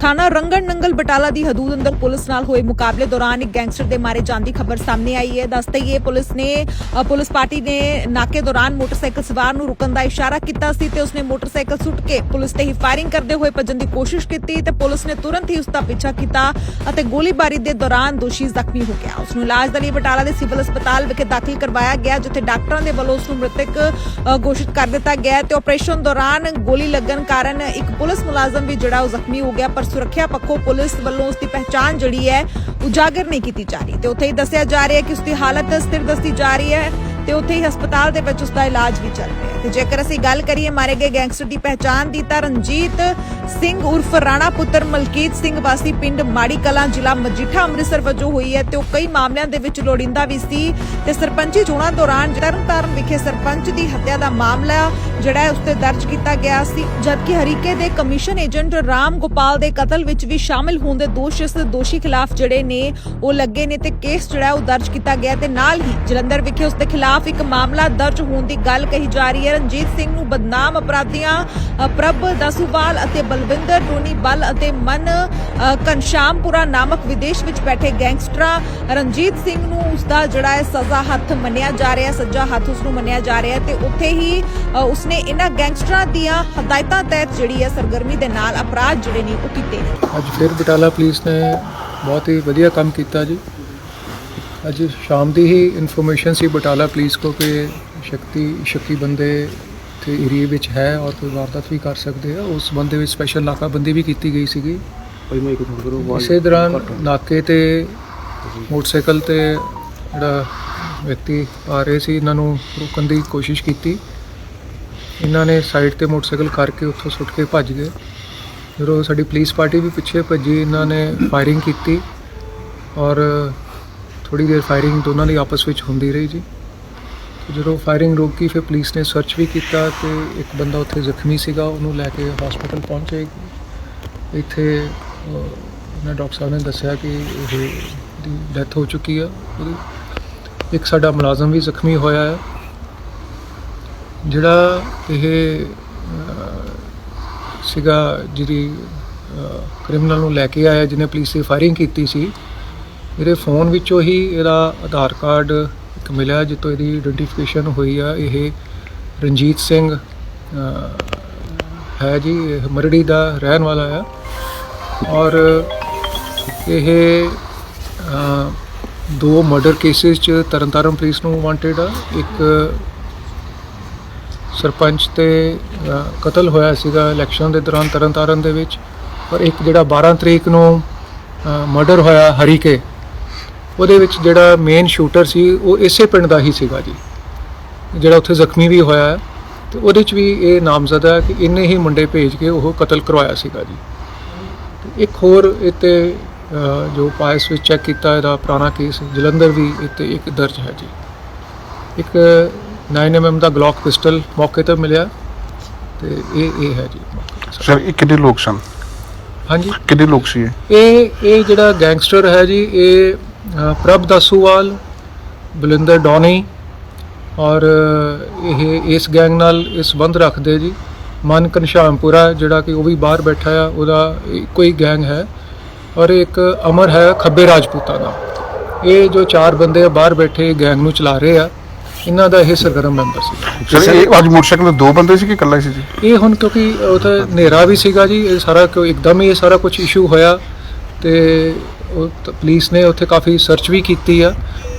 ਥਾਣਾ ਰੰਗਣ ਨੰਗਲ ਬਟਾਲਾ ਦੀ ਹਦੂਦ ਅੰਦਰ ਪੁਲਿਸ ਨਾਲ ਹੋਏ ਮੁਕਾਬਲੇ ਦੌਰਾਨ ਇੱਕ ਗੈਂਗਸਟਰ ਦੇ ਮਾਰੇ ਜਾਣ ਦੀ ਖਬਰ ਸਾਹਮਣੇ ਆਈ ਹੈ। ਦੱਸਦੇ ਇਹ ਪੁਲਿਸ ਨੇ ਪੁਲਿਸ ਪਾਰਟੀ ਨੇ ਨਾਕੇ ਦੌਰਾਨ ਮੋਟਰਸਾਈਕਲ ਸਵਾਰ ਨੂੰ ਰੁਕਣ ਦਾ ਇਸ਼ਾਰਾ ਕੀਤਾ ਸੀ ਤੇ ਉਸਨੇ ਮੋਟਰਸਾਈਕਲ ਸੁੱਟ ਕੇ ਪੁਲਿਸ ਤੇ ਹੀ ਫਾਇਰਿੰਗ ਕਰਦੇ ਹੋਏ ਭੱਜਣ ਦੀ ਕੋਸ਼ਿਸ਼ ਕੀਤੀ ਤੇ ਪੁਲਿਸ ਨੇ ਤੁਰੰਤ ਹੀ ਉਸ ਦਾ ਪਿੱਛਾ ਕੀਤਾ ਅਤੇ ਗੋਲੀਬਾਰੀ ਦੇ ਦੌਰਾਨ ਦੋਸ਼ੀ ਜ਼ਖਮੀ ਹੋ ਗਿਆ। ਉਸ ਨੂੰ ਇਲਾਜ ਦੇ ਲਈ ਬਟਾਲਾ ਦੇ ਸਿਵਲ ਹਸਪਤਾਲ ਵਿਖੇ ਦਾਖਲ ਕਰਵਾਇਆ ਗਿਆ, ਜਿੱਥੇ ਡਾਕਟਰਾਂ ਦੇ ਵੱਲੋਂ ਉਸ ਨੂੰ ਮ੍ਰਿਤਕ ਘੋਸ਼ਿਤ ਕਰ ਦਿੱਤਾ ਗਿਆ ਤੇ ਆਪਰੇਸ਼ਨ ਦੌਰਾਨ ਗੋਲੀ ਲੱਗਣ ਕਾਰਨ ਇੱਕ ਪੁਲਿਸ ਮੁਲਾਜ਼ਮ ਵੀ ਜਿਹੜਾ ਉਹ ਜ਼ਖਮੀ ਹੋ ਗਿਆ, ਪਰ ਸੁਰੱਖਿਆ ਪੱਖੋਂ ਪੁਲਿਸ ਵੱਲੋਂ ਉਸ ਦੀ ਪਹਿਚਾਣ ਜਿਹੜੀ ਹੈ, ਉਜਾਗਰ ਨਹੀਂ ਕੀਤੀ ਜਾ ਰਹੀ। ਤੇ ਉੱਥੇ ਹੀ ਦੱਸਿਆ ਜਾ ਰਿਹਾ ਕਿ ਉਸ ਦੀ ਹਾਲਤ ਸਥਿਰ ਦੱਸੀ ਜਾ ਰਹੀ ਹੈ। ਤੇ ਉੱਥੇ ਹੀ ਹਸਪਤਾਲ ਦੇ ਵਿੱਚ ਉਸ ਦਾ ਇਲਾਜ ਵੀ ਚੱਲ ਰਿਹਾ ਤੇ ਜੇਕਰ ਅਸੀਂ ਗੱਲ ਕਰੀਏ ਮਾਰੇ ਗਏ ਗੈਂਗਸਟਰ ਦੀ ਪਹਿਚਾਣ ਦੀ, ਤਾਂ ਰਣਜੀਤ ਸਿੰਘ ਉਰਫ ਰਾਣਾ ਪੁੱਤਰ ਮਲਕੀਤ ਸਿੰਘ ਵਾਸੀ ਪਿੰਡ ਮਾੜੀ ਕਲਾਂ ਜ਼ਿਲ੍ਹਾ ਮਜੀਠਾ ਅੰਮ੍ਰਿਤਸਰ ਵਜੋਂ ਹੋਈ ਹੈ ਤੇ ਉਹ ਕਈ ਮਾਮਲਿਆਂ ਦੇ ਵਿੱਚ ਲੋੜਿੰਦਾ ਵੀ ਸੀ। ਤੇ ਸਰਪੰਚੀ ਚੋਣਾਂ ਦੌਰਾਨ ਤਰਨਤਾਰਨ ਵਿਖੇ ਸਰਪੰਚ ਦੀ ਹੱਤਿਆ ਦਾ ਮਾਮਲਾ ਜਿਹੜਾ ਹੈ ਉਸ ਤੇ ਦਰਜ ਕੀਤਾ ਗਿਆ ਸੀ। ਜਦਕਿ ਹਰੀਕੇ ਦੇ ਕਮਿਸ਼ਨ ਏਜੰਟ ਰਾਮ ਗੋਪਾਲ ਦੇ ਕਤਲ ਵਿੱਚ ਵੀ ਸ਼ਾਮਿਲ ਹੋਣ ਦੇ ਦੋਸ਼, ਇਸ ਦੋਸ਼ੀ ਖਿਲਾਫ ਜਿਹੜੇ ਨੇ, ਉਹ ਲੱਗੇ ਨੇ ਤੇ ਕੇਸ ਜਿਹੜਾ ਉਹ ਦਰਜ ਕੀਤਾ ਗਿਆ ਤੇ ਨਾਲ ਹੀ ਜਲੰਧਰ ਵਿਖੇ ਉਸ ਦੇ ਖਿਲਾਫ ਇੱਕ ਮਾਮਲਾ ਦਰਜ ਹੋਣ ਦੀ ਗੱਲ ਕਹੀ ਜਾ ਰਹੀ ਹੈ। ਰਣਜੀਤ ਸਿੰਘ ਨੂੰ ਬਦਨਾਮ ਅਪਰਾਧੀਆਂ ਪ੍ਰਭ ਦਸੂਵਾਲ ਅਤੇ ਬਲਵਿੰਦਰ ਟੋਨੀ ਬਲ ਅਤੇ ਮਨ ਅ, ਨਾਮਕ ਵਿਦੇਸ਼ ਵਿੱਚ ਬੈਠੇ ਗੈਂਗਸਟਰਾਂ ਰਣਜੀਤ ਸਿੰਘ ਨੂੰ ਉਸ ਦਾ ਜਿਹੜਾ ਹੈ ਸਜ਼ਾ ਹੱਥ ਮੰਨਿਆ ਜਾ ਰਿਹਾ ਸੱਜਾ ਹੱਥ ਉਸ ਨੂੰ ਮੰਨਿਆ ਜਾ ਰਿਹਾ ਤੇ ਉੱਥੇ ਹੀ ਉਸਨੇ ਇਹਨਾਂ ਗੈਂਗਸਟਰਾਂ ਦੀਆਂ ਹਦਾਇਤਾਂ ਤਹਿਤ ਜਿਹੜੀ ਹੈ ਸਰਗਰਮੀ ਦੇ ਨਾਲ ਅਪਰਾਧ ਜਿਹੜੇ ਨੇ ਉਹ ਕੀਤੇ ਨੇ। ਅੱਜ ਫਿਰ ਬਟਾਲਾ ਪੁਲਿਸ ਨੇ ਬਹੁਤ ਹੀ ਵਧੀਆ ਕੰਮ ਕੀਤਾ ਜੀ। ਅੱਜ ਸ਼ਾਮ ਦੀ ਹੀ ਇਨਫੋਰਮੇਸ਼ਨ ਸੀ ਬਟਾਲਾ ਪੁਲਿਸ ਕੋ ਕਿ ਸ਼ਕਤੀ ਸ਼ੱਕੀ ਬੰਦੇ ਤੇ ਏਰੀਏ ਵਿੱਚ ਹੈ ਔਰ ਕੋਈ ਵਾਰਦਾਤ ਵੀ ਕਰ ਸਕਦੇ ਆ। ਉਸ ਬੰਦੇ ਵਿੱਚ ਸਪੈਸ਼ਲ ਨਾਕਾਬੰਦੀ ਵੀ ਕੀਤੀ ਗਈ ਸੀਗੀ। ਭਾਈ ਮੈਂ ਇੱਕ ਫੋਨ ਕਰੋ ਇਸੇ ਦੌਰਾਨ ਨਾਕੇ ਤੇ ਮੋਟਰਸਾਈਕਲ ਤੇ ਜਿਹੜਾ ਵਿਅਕਤੀ ਆ ਰਹੇ ਸੀ ਇਹਨਾਂ ਨੂੰ ਰੋਕਣ ਦੀ ਕੋਸ਼ਿਸ਼ ਕੀਤੀ। ਇਹਨਾਂ ਨੇ ਸਾਈਡ ਤੇ ਮੋਟਰਸਾਈਕਲ ਕਰਕੇ ਉੱਥੋਂ ਸੁੱਟ ਕੇ ਭੱਜ ਗਏ। ਜਦੋਂ ਸਾਡੀ ਪੁਲਿਸ ਪਾਰਟੀ ਵੀ ਪਿੱਛੇ ਭੱਜੀ ਇਹਨਾਂ ਨੇ ਫਾਇਰਿੰਗ ਕੀਤੀ ਔਰ ਥੋੜੀ ਦੇਰ ਫਾਇਰਿੰਗ ਦੋਨਾਂ ਦੀ ਆਪਸ ਵਿੱਚ ਹੁੰਦੀ ਰਹੀ ਜੀ। ਜਦੋਂ ਫਾਇਰਿੰਗ ਰੋਕੀ ਫਿਰ ਪੁਲਿਸ ਨੇ ਸਰਚ ਵੀ ਕੀਤਾ ਤੇ ਇੱਕ ਬੰਦਾ ਉੱਥੇ ਜ਼ਖਮੀ ਸੀਗਾ ਉਹਨੂੰ ਲੈ ਕੇ ਹਸਪੀਟਲ ਪਹੁੰਚੇ ਇੱਥੇ ਅਹ, ਉਹਨਾਂ ਡਾਕਟਰ ਸਾਹਿਬ ਨੇ ਦੱਸਿਆ ਕਿ ਇਹ ਦੀ ਡੈਥ ਹੋ ਚੁੱਕੀ ਆ। ਉਹਦੀ ਇੱਕ ਸਾਡਾ ਮੁਲਾਜ਼ਮ ਵੀ ਜ਼ਖਮੀ ਹੋਇਆ ਹੈ ਜਿਹੜਾ ਇਹ ਸੀਗਾ ਜਿਹਦੀ ਕ੍ਰਿਮੀਨਲ ਨੂੰ ਲੈ ਕੇ ਆਇਆ ਜਿਹਨੇ ਪੁਲਿਸ ਤੇ ਫਾਇਰਿੰਗ ਕੀਤੀ ਸੀ ਇਹਦੇ ਫੋਨ ਵਿੱਚੋਂ ਹੀ ਇਹਦਾ ਆਧਾਰ ਕਾਰਡ ਇੱਕ ਮਿਲਿਆ ਜਿੱਤੋਂ ਇਹਦੀ ਆਇਡੈਂਟੀਫਿਕੇਸ਼ਨ ਹੋਈ ਆ। ਇਹ ਰਣਜੀਤ ਸਿੰਘ ਹੈ ਜੀ ਮਰੜੀ ਦਾ ਰਹਿਣ ਵਾਲਾ ਆ। ਔਰ ਇਹ ਦੋ ਮਰਡਰ ਕੇਸਿਸ ਚ ਤਰਨਤਾਰਨ ਪੁਲਿਸ ਨੂੰ ਵਾਂਟਡ ਆ। ਇੱਕ ਸਰਪੰਚ ਤੇ ਕਤਲ ਹੋਇਆ ਸੀਗਾ ਇਲੈਕਸ਼ਨ ਦੇ ਦੌਰਾਨ ਤਰਨਤਾਰਨ ਦੇ ਵਿੱਚ। ਔਰ ਇੱਕ ਜਿਹੜਾ 12 ਤਰੀਕ ਨੂੰ ਮਰਡਰ ਹੋਇਆ ਹਰੀਕੇ ਉਹਦੇ ਵਿੱਚ ਜਿਹੜਾ ਮੇਨ ਸ਼ੂਟਰ ਸੀ ਉਹ ਇਸੇ ਪਿੰਡ ਦਾ ਹੀ ਸੀਗਾ ਜੀ। ਜਿਹੜਾ ਉੱਥੇ ਜ਼ਖਮੀ ਵੀ ਹੋਇਆ ਹੈ। ਤੇ ਉਹਦੇ ਚ ਵੀ ਇਹ ਨਾਮਜ਼ਦ ਹੈ ਕਿ ਇੰਨੇ ਹੀ ਮੁੰਡੇ ਭੇਜ ਕੇ ਉਹ ਕਤਲ ਕਰਵਾਇਆ ਸੀਗਾ ਜੀ। ਤੇ ਇੱਕ ਹੋਰ ਇੱਥੇ ਅਹ, ਜੋ ਪਾਇਸ ਵਿੱਚ ਚੈੱਕ ਕੀਤਾ ਇਹਦਾ ਪੁਰਾਣਾ ਕੇਸ ਜਲੰਧਰ ਵੀ ਇੱਥੇ ਇੱਕ ਦਰਜ ਹੈ ਜੀ। ਇੱਕ 9mm ਦਾ ਗਲੌਕ ਪਿਸਟਲ ਮੌਕੇ ਤੇ ਮਿਲਿਆ। ਤੇ ਇਹ ਇਹ ਹੈ ਜੀ। ਸਰ ਇਹ ਕਿੰਨੇ ਲੋਕ ਸਨ? ਹਾਂਜੀ। ਕਿੰਨੇ ਲੋਕ ਸੀ ਇਹ? ਇਹ ਜਿਹੜਾ ਗੈਂਗਸਟਰ ਹੈ ਜੀ ਇਹ ਪ੍ਰਭ ਦਸੂਵਾਲ ਬਲਿੰਦਰ ਡੌਨੀ ਔਰ ਇਹ ਇਸ ਗੈਂਗ ਨਾਲ ਇਹ ਸੰਬੰਧ ਰੱਖਦੇ ਜੀ। ਮਨ ਘਨਸ਼ਾਮਪੁਰਾ ਜਿਹੜਾ ਕਿ ਉਹ ਵੀ ਬਾਹਰ ਬੈਠਾ ਆ ਉਹਦਾ ਹੀ ਗੈਂਗ ਹੈ ਔਰ ਇੱਕ ਅਮਰ ਹੈ ਖੱਬੇ ਰਾਜਪੂਤਾਂ ਦਾ। ਇਹ ਜੋ ਚਾਰ ਬੰਦੇ ਬਾਹਰ ਬੈਠੇ ਗੈਂਗ ਨੂੰ ਚਲਾ ਰਹੇ ਆ ਇਹਨਾਂ ਦਾ ਇਹ ਸਰਗਰਮ ਮੈਂਬਰ ਸੀ। ਇਹ ਅੱਜ ਮੋਟਰਸਾਈਕਲ ਤੇ ਦੋ ਬੰਦੇ ਸੀ ਕਿ ਇਕੱਲਾ ਸੀ ਜੀ? ਇਹ ਹੁਣ ਕਿਉਂਕਿ ਉਥੇ ਹਨੇਰਾ ਵੀ ਸੀਗਾ ਜੀ ਇਹ ਸਾਰਾ ਕਿਉਂ ਇੱਕਦਮ ਹੀ ਇਹ ਸਾਰਾ ਕੁਝ ਇਸ਼ੂ ਹੋਇਆ ਤੇ ਉਹ ਤਾਂ ਪੁਲਿਸ ਨੇ ਉੱਥੇ ਕਾਫੀ ਸਰਚ ਵੀ ਕੀਤੀ ਆ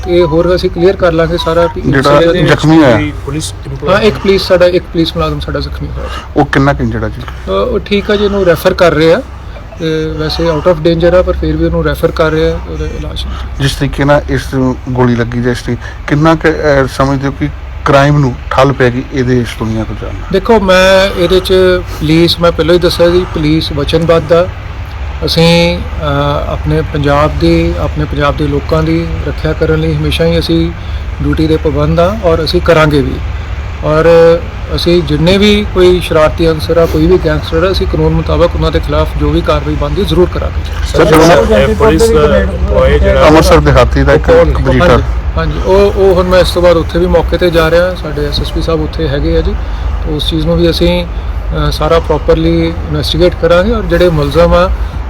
ਤੇ ਇਹ ਹੋਰ ਅਸੀਂ ਕਲੀਅਰ ਕਰ ਲਾਂਗੇ ਸਾਰਾ ਵੀ ਜਿਹੜਾ incident- ਜ਼ਖਮੀ ਹੋਇਆ ਪੁਲਿਸ ਹਾਂ ਇੱਕ ਪੁਲਿਸ ਸਾਡਾ ਇੱਕ ਪੁਲਿਸ ਮੁਲਾਜ਼ਮ ਸਾਡਾ ਜ਼ਖਮੀ ਹੋਇਆ ਸੀ। ਉਹ ਕਿੰਨਾ ਕਿ ਆ ਜੀ ਅ, ਉਹ ਠੀਕ ਆ ਜੀ ਇਹਨੂੰ ਰੈਫਰ ਕਰ ਰਹੇ ਆ ਤੇ ਵੈਸੇ ਆਊਟ ਆਫ ਡੇਂਜਰ ਆ ਪਰ ਫਿਰ ਵੀ ਉਹਨੂੰ ਰੈਫਰ ਕਰ ਰਹੇ ਆ ਉਹਦਾ ਇਲਾਜ ਲਈ। ਜਿਸ ਤਰੀਕੇ ਨਾਲ ਇਸ ਨੂੰ ਗੋਲੀ ਲੱਗੀ ਜਾਂ ਇਸ ਤਰੀ ਕਿੰਨਾ ਕੁ, ਅਹ, ਸਮਝਦੇ ਹੋ ਕਿ ਕ੍ਰਾਈਮ ਨੂੰ ਠੱਲ ਪੈਗੀ ਇਹਦੇ ਇਸ ਦੁਨੀਆ ਤੋਂ ਜਾਣਨਾ ਦੇਖੋ ਮੈਂ ਇਹਦੇ ਚ ਪੁਲਿਸ ਮੈਂ ਪਹਿਲਾਂ ਹੀ ਦੱਸਿਆ ਜੀ ਪੁਲਿਸ ਵਚਨਬੱਧ ਆ ਅਸੀਂ ਆਪਣੇ ਪੰਜਾਬ ਦੀ ਆਪਣੇ ਪੰਜਾਬ ਦੇ ਲੋਕਾਂ ਦੀ ਰੱਖਿਆ ਕਰਨ ਲਈ ਹਮੇਸ਼ਾ ਹੀ ਅਸੀਂ ਡਿਊਟੀ ਦੇ ਪਾਬੰਦ ਆ ਔਰ ਅਸੀਂ ਕਰਾਂਗੇ ਵੀ। ਔਰ ਅਸੀਂ ਜਿੰਨੇ ਵੀ ਕੋਈ ਸ਼ਰਾਰਤੀ ਅਨਸਰ ਆ ਕੋਈ ਵੀ ਗੈਂਗਸਟਰ ਆ ਅਸੀਂ ਕਾਨੂੰਨ ਮੁਤਾਬਕ ਉਹਨਾਂ ਦੇ ਖਿਲਾਫ ਜੋ ਵੀ ਕਾਰਵਾਈ ਬਣਦੀ ਜ਼ਰੂਰ ਕਰਾਂਗੇ। ਸਰ ਪੁਲਿਸ ਜਿਹੜਾ ਅੰਮ੍ਰਿਤਸਰ ਦੇ ਹਾਥੀ ਦਾ ਇੱਕ ਵਜੀਟਰ ਹਾਂਜੀ ਹਾਂਜੀ ਉਹ ਉਹ ਹੁਣ ਮੈਂ ਇਸ ਤੋਂ ਬਾਅਦ ਉੱਥੇ ਵੀ ਮੌਕੇ ਤੇ ਜਾ ਰਿਹਾ ਸਾਡੇ ਐਸਐਸਪੀ ਸਾਹਿਬ ਉੱਥੇ ਹੈਗੇ ਆ ਜੀ। ਤਾਂ ਉਸ ਚੀਜ਼ ਨੂੰ ਵੀ ਅਸੀਂ ਸਾਰਾ ਪ੍ਰੋਪਰਲੀ ਇਨਵੈਸਟੀਗੇਟ ਕਰਾਂਗੇ ਔਰ ਜਿਹੜੇ ਮੁਲਜ਼ਮ ਆ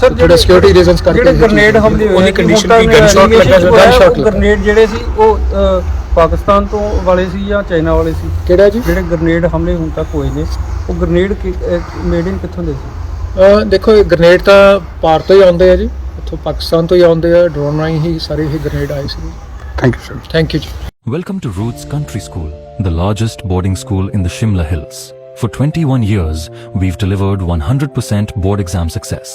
ਸਰ ਜਿਹੜਾ security reasons ਕਰਕੇ ਜਿਹੜੇ ਗ੍ਰਨੇਡ ਹਮਲੇ ਹੋਏ ਉਹਦੀ ਆ, condition ਹੁਣ ਕੀ ਤੱਕ gunshot allegation ਲੱਗਾ, gunshot ਉਹ ਲੱਗਾ। ਗ੍ਰਨੇਡ ਜਿਹੜੇ ਸੀ ਉਹ ਪਾਕਿਸਤਾਨ ਤੋਂ ਵਾਲੇ ਸੀ ਜਾਂ ਚਾਈਨਾ ਵਾਲੇ ਸੀ ਕਿਹੜਾ ਜੀ ਜਿਹੜੇ ਗ੍ਰਨੇਡ ਹਮਲੇ ਹੁਣ ਤੱਕ ਹੋਏ ਨੇ ਉਹ ਗ੍ਰਨੇਡ ਮੇਡ ਇਨ ਕਿੱਥੋਂ ਦੇ ਸੀ ਦੇਖੋ ਇਹ ਗ੍ਰਨੇਡ ਤਾਂ ਭਾਰਤ ਤੋਂ ਹੀ ਆਉਂਦੇ ਆ ਜੀ ਉੱਥੋਂ ਪਾਕਿਸਤਾਨ ਤੋਂ ਹੀ ਆਉਂਦੇ ਆ ਡਰੋਨ ਰਾਹੀਂ ਹੀ ਸਾਰੇ ਇਹ ਗ੍ਰਨੇਡ ਆਏ ਸੀ thank you sir thank you ji Welcome to Roots Country School, the largest boarding school in the Shimla Hills. For 21 years, we've delivered 100% board exam success.